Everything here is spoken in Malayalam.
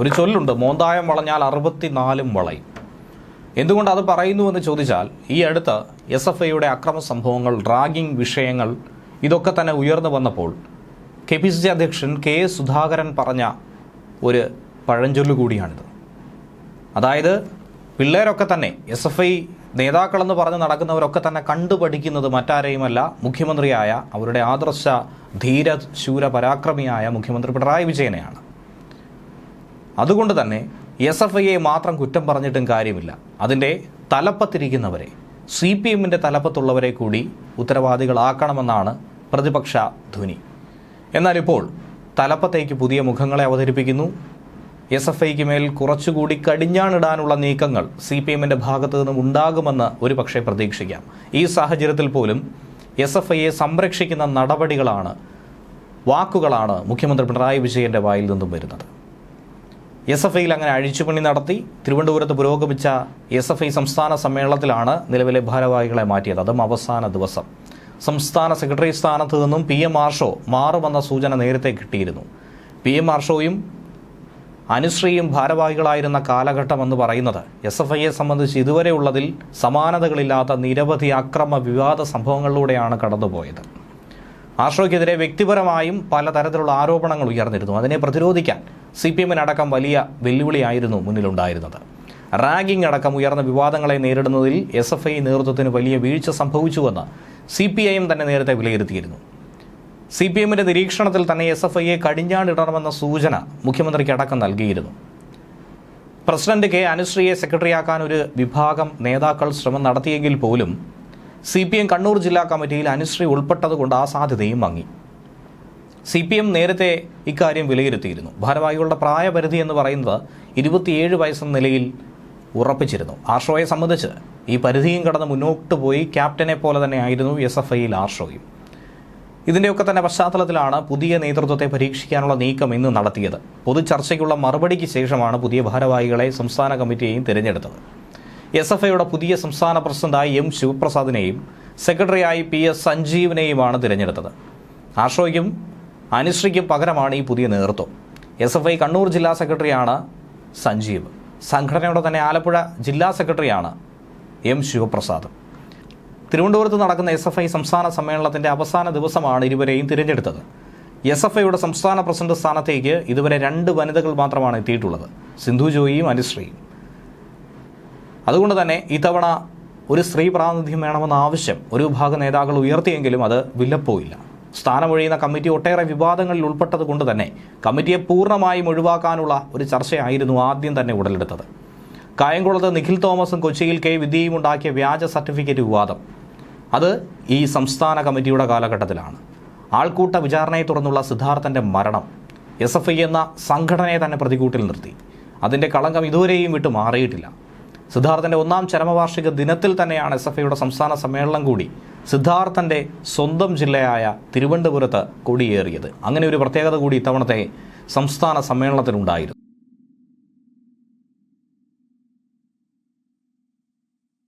ഒരു ചൊല്ലുണ്ട് മോന്തായം വളഞ്ഞാൽ അറുപത്തിനാലും വളയും. എന്തുകൊണ്ട് അത് പറയുന്നുവെന്ന് ചോദിച്ചാൽ ഈ അടുത്ത് എസ് എഫ് ഐയുടെ അക്രമ സംഭവങ്ങൾ റാഗിംഗ് വിഷയങ്ങൾ ഇതൊക്കെ തന്നെ ഉയർന്നു വന്നപ്പോൾ കെ പി സി സി അധ്യക്ഷൻ കെ എസ് സുധാകരൻ പറഞ്ഞ ഒരു പഴഞ്ചൊല്ലു കൂടിയാണിത്. അതായത് പിള്ളേരൊക്കെ തന്നെ എസ് എഫ് ഐ നേതാക്കളെന്ന് പറഞ്ഞ് നടക്കുന്നവരൊക്കെ തന്നെ കണ്ടുപഠിക്കുന്നത് മറ്റാരെയുമല്ല മുഖ്യമന്ത്രിയായ അവരുടെ ആദർശ ധീര ശൂര പരാക്രമിയായ മുഖ്യമന്ത്രി പിണറായി വിജയനെയാണ്. അതുകൊണ്ട് തന്നെ എസ് എഫ് ഐയെ മാത്രം കുറ്റം പറഞ്ഞിട്ടും കാര്യമില്ല. അതിന്റെ തലപ്പത്തിരിക്കുന്നവരെ സി പി എമ്മിന്റെ തലപ്പത്തുള്ളവരെ കൂടി ഉത്തരവാദികളാക്കണമെന്നാണ് പ്രതിപക്ഷ ധ്വനി എന്നാൽ ഇപ്പോൾ തലപ്പത്തേക്ക് പുതിയ മുഖങ്ങളെ അവതരിപ്പിക്കുന്നു. എസ് എഫ് ഐക്ക് മേൽ കുറച്ചുകൂടി കടിഞ്ഞാണിടാനുള്ള നീക്കങ്ങൾ സി പി എമ്മിന്റെ ഭാഗത്തു നിന്നും ഉണ്ടാകുമെന്ന് ഒരു പക്ഷേ പ്രതീക്ഷിക്കാം. ഈ സാഹചര്യത്തിൽ പോലും എസ് എഫ് ഐയെ സംരക്ഷിക്കുന്ന നടപടികളാണ് വാക്കുകളാണ് മുഖ്യമന്ത്രി പിണറായി വിജയന്റെ വായിൽ നിന്നും വരുന്നത്. എസ് എഫ് ഐയിൽ അങ്ങനെ അഴിച്ചുപണി നടത്തി തിരുവനന്തപുരത്ത് പുരോഗമിച്ച എസ് എഫ് ഐ സംസ്ഥാന സമ്മേളനത്തിലാണ് നിലവിലെ ഭാരവാഹികളെ മാറ്റിയത്. അതും അവസാന ദിവസം. സംസ്ഥാന സെക്രട്ടറി സ്ഥാനത്ത് നിന്നും പി എം ആർഷോ മാറുമെന്ന സൂചന നേരത്തെ കിട്ടിയിരുന്നു. പി എം ആർഷോയും അനുശ്രീയും ഭാരവാഹികളായിരുന്ന കാലഘട്ടം എന്ന് പറയുന്നത് എസ് എഫ് ഐയെ സംബന്ധിച്ച് ഇതുവരെയുള്ളതിൽ സമാനതകളില്ലാത്ത നിരവധി അക്രമ വിവാദ സംഭവങ്ങളിലൂടെയാണ് കടന്നുപോയത്. ആർഷോയ്ക്കെതിരെ വ്യക്തിപരമായും പലതരത്തിലുള്ള ആരോപണങ്ങൾ ഉയർന്നിരുന്നു. അതിനെ പ്രതിരോധിക്കാൻ സി പി എമ്മിനടക്കം വലിയ വെല്ലുവിളിയായിരുന്നു മുന്നിലുണ്ടായിരുന്നത്. റാഗിംഗ് അടക്കം ഉയർന്ന വിവാദങ്ങളെ നേരിടുന്നതിൽ എസ് എഫ് ഐ നേതൃത്വത്തിന് വലിയ വീഴ്ച സംഭവിച്ചുവെന്ന് സി പി ഐ എം തന്നെ നേരത്തെ വിലയിരുത്തിയിരുന്നു. സി പി എമ്മിന്റെ നിരീക്ഷണത്തിൽ തന്നെ എസ് എഫ് ഐയെ കടിഞ്ഞാണിടണമെന്ന സൂചന മുഖ്യമന്ത്രിക്ക് അടക്കം നൽകിയിരുന്നു. പ്രസിഡന്റ് കെ അനുശ്രീയെ സെക്രട്ടറിയാക്കാൻ ഒരു വിഭാഗം നേതാക്കൾ ശ്രമം നടത്തിയെങ്കിൽ പോലും സി പി എം കണ്ണൂർ ജില്ലാ കമ്മിറ്റിയിൽ അനുശ്രീ ഉൾപ്പെട്ടതുകൊണ്ട് ആ സാധ്യതയും മങ്ങി. സി പി എം നേരത്തെ ഇക്കാര്യം വിലയിരുത്തിയിരുന്നു. ഭാരവാഹികളുടെ പ്രായപരിധി എന്ന് പറയുന്നത് ഇരുപത്തിയേഴ് വയസ്സെന്ന നിലയിൽ ഉറപ്പിച്ചിരുന്നു. ആർഷോയെ സംബന്ധിച്ച് ഈ പരിധിയും കടന്ന് മുന്നോട്ട് പോയി ക്യാപ്റ്റനെ പോലെ തന്നെ ആയിരുന്നു എസ് എഫ് ഐയിൽ ആർഷോയും. ഇതിന്റെയൊക്കെ തന്നെ പശ്ചാത്തലത്തിലാണ് പുതിയ നേതൃത്വത്തെ പരീക്ഷിക്കാനുള്ള നീക്കം ഇന്ന് നടത്തിയത്. പൊതുചർച്ചയ്ക്കുള്ള മറുപടിക്ക് ശേഷമാണ് പുതിയ ഭാരവാഹികളെ സംസ്ഥാന കമ്മിറ്റിയെയും തിരഞ്ഞെടുത്തത്. എസ് എഫ് ഐയുടെ പുതിയ സംസ്ഥാന പ്രസിഡന്റായി എം ശിവപ്രസാദിനെയും സെക്രട്ടറിയായി പി എസ് സഞ്ജീവിനെയുമാണ് തിരഞ്ഞെടുത്തത്. ആഷോയ്ക്കും അനുശ്രീക്കും പകരമാണ് ഈ പുതിയ നേതൃത്വം. എസ് എഫ് ഐ കണ്ണൂർ ജില്ലാ സെക്രട്ടറിയാണ് സഞ്ജീവ്. സംഘടനയുടെ തന്നെ ആലപ്പുഴ ജില്ലാ സെക്രട്ടറിയാണ് എം ശിവപ്രസാദ്. തിരുവനന്തപുരത്ത് നടക്കുന്ന എസ് എഫ് ഐ സംസ്ഥാന സമ്മേളനത്തിന്റെ അവസാന ദിവസമാണ് ഇരുവരെയും തിരഞ്ഞെടുത്തത്. എസ് എഫ് ഐയുടെ സംസ്ഥാന പ്രസിഡന്റ് സ്ഥാനത്തേക്ക് ഇതുവരെ രണ്ട് വനിതകൾ മാത്രമാണ് എത്തിയിട്ടുള്ളത്. സിന്ധു ജോയിയും അനുശ്രീയും. അതുകൊണ്ട് തന്നെ ഇത്തവണ ഒരു സ്ത്രീ പ്രാതിനിധ്യം വേണമെന്ന ആവശ്യം ഒരു വിഭാഗം നേതാക്കൾ ഉയർത്തിയെങ്കിലും അത് വില്ലപ്പോയില്ല. സ്ഥാനമൊഴിയുന്ന കമ്മിറ്റി ഒട്ടേറെ വിവാദങ്ങളിൽ ഉൾപ്പെട്ടത് കൊണ്ട് തന്നെ കമ്മിറ്റിയെ പൂർണമായും ഒഴിവാക്കാനുള്ള ഒരു ചർച്ചയായിരുന്നു ആദ്യം തന്നെ ഉടലെടുത്തത്. കായംകുളത്ത് നിഖിൽ തോമസും കൊച്ചിയിൽ കെ വിദ്യയും ഉണ്ടാക്കിയ വ്യാജ സർട്ടിഫിക്കറ്റ് വിവാദം. അത് ഈ സംസ്ഥാന കമ്മിറ്റിയുടെ കാലഘട്ടത്തിലാണ്. ആൾക്കൂട്ട വിചാരണയെ തുടർന്നുള്ള സിദ്ധാർത്ഥന്റെ മരണം എസ് എഫ് ഐ എന്ന സംഘടനയെ തന്നെ പ്രതികൂട്ടിൽ നിർത്തി. അതിന്റെ കളങ്കം ഇതുവരെയും വിട്ടു മാറിയിട്ടില്ല. സിദ്ധാർത്ഥന്റെ ഒന്നാം ചരമവാർഷിക ദിനത്തിൽ തന്നെയാണ് എസ് എഫ് ഐയുടെ സംസ്ഥാന സമ്മേളനം കൂടി സിദ്ധാർത്ഥന്റെ സ്വന്തം ജില്ലയായ തിരുവനന്തപുരത്ത് കൊടിയേറിയത്. അങ്ങനെ ഒരു പ്രത്യേകത കൂടി ഇത്തവണത്തെ സംസ്ഥാന സമ്മേളനത്തിനുണ്ടായിരുന്നു